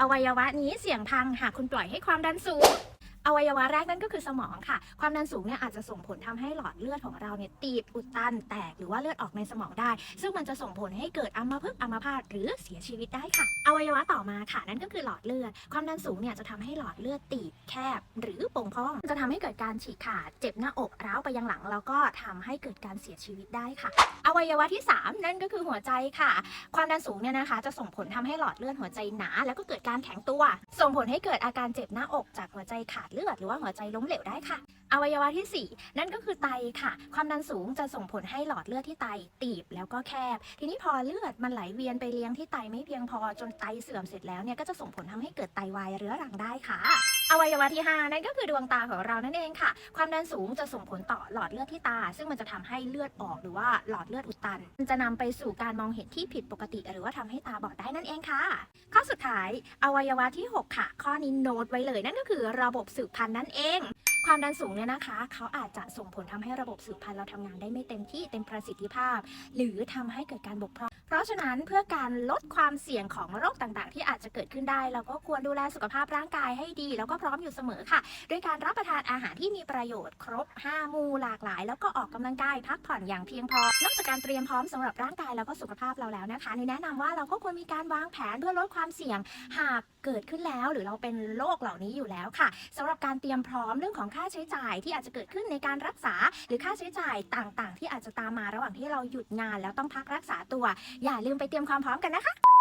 อวัยวะนี้เสี่ยงพังหากคุณปล่อยให้ความดันสูง อวัยวะแรกนั่นก็คือสมองค่ะ ความดันสูงเนี่ยอาจจะส่งผลทำให้หลอดเลือดของเราเนี่ยตีบอุดตันแตกหรือว่าเลือดออกในสมองได้ ซึ่งมันจะส่งผลให้เกิดอัมพฤกษ์อัมพาตหรือเสียชีวิตได้ค่ะ อวัยวะต่อมาค่ะ นั่นก็คือหลอดเลือด ความดันสูงเนี่ยจะทำให้หลอดเลือดตีบแคบ หรือโป่งพอง จะทำให้เกิดการฉีกขาด เจ็บหน้าอกร้าวไปยังหลัง แล้วก็ทำให้เกิดการเสียชีวิตได้ค่ะ อวัยวะที่ 3 นั่นก็คือหัวใจค่ะ ความดันสูงเนี่ยนะคะ จะส่งผลทำให้หลอดเลือดหัวใจหนา แล้วก็เกิดการแข็งตัว ส่งผลให้เกิดอาการเจ็บหน้าอกจากหัวใจขาดลือดหรือว่าหัวใจล้มเหลวได้ค่ะอวัยวะทีสี่ 4 นั่นก็คือไตค่ะ ความดันสูงจะส่งผลให้หลอดเลือดที่ไตตีบแล้วก็แคบ ทีนี้พอเลือดมันไหลเวียนไปเลี้ยงที่ไตไม่เพียงพอจนไตเสื่อมเสร็จแล้วเนี่ยก็จะส่งผลทำให้เกิดไตวายเรื้อรังได้ค่ะอวัยวะที่ 5 นั่นก็คือดวงตาของเรานั่นเองค่ะ ความดันสูงจะส่งผลต่อหลอดเลือดที่ตา ซึ่งมันจะทำให้เลือดออกหรือว่าหลอดเลือดอุดตันมันจะนำไปสู่การมองเห็นที่ผิดปกติ หรือว่าทำให้ตาบอดได้นั่นเองค่ะ ข้อสุดท้าย อวัยวะที่ 6 ค่ะ ข้อนี้โน้ตไว้เลยนั่นก็คือระบบสืบพันธุ์นั่นเอง ความดันสูงเนี่ยนะคะ เขาอาจจะส่งผลทำให้ระบบสืบพันธุ์เราทำงานได้ไม่เต็มที่เต็มประสิทธิภาพ หรือทำให้เกิดการบกพร่องเพราะฉะนั้นเพื่อการลดความเสี่ยงของโรคต่างๆ ที่อาจจะเกิดขึ้นได้ เราก็ควรดูแลสุขภาพร่างกายให้ดี แล้วก็พร้อมอยู่เสมอค่ะ ด้วยการรับประทานอาหารที่มีประโยชน์ครบ 5 มูหลากหลาย แล้วก็ออกกำลังกายพักผ่อนอย่างเพียงพอ นอกจากการเตรียมพร้อมสำหรับร่างกายแล้วก็สุขภาพเราแล้วนะคะนี่แนะนำว่าเราก็ควรมีการวางแผนเพื่อลดความเสี่ยงหากเกิดขึ้นแล้ว หรือเราเป็นโรคเหล่านี้อยู่แล้วค่ะสำหรับการเตรียมพร้อมเรื่องของค่าใช้จ่ายที่อาจจะเกิดขึ้นในการรักษา หรือค่าใช้จ่ายต่างๆ ที่อาจจะตามมาระหว่างที่เราหยุดงานแล้วต้องพักรักษาตัว อย่าลืมไปเตรียมความพร้อมกันนะคะ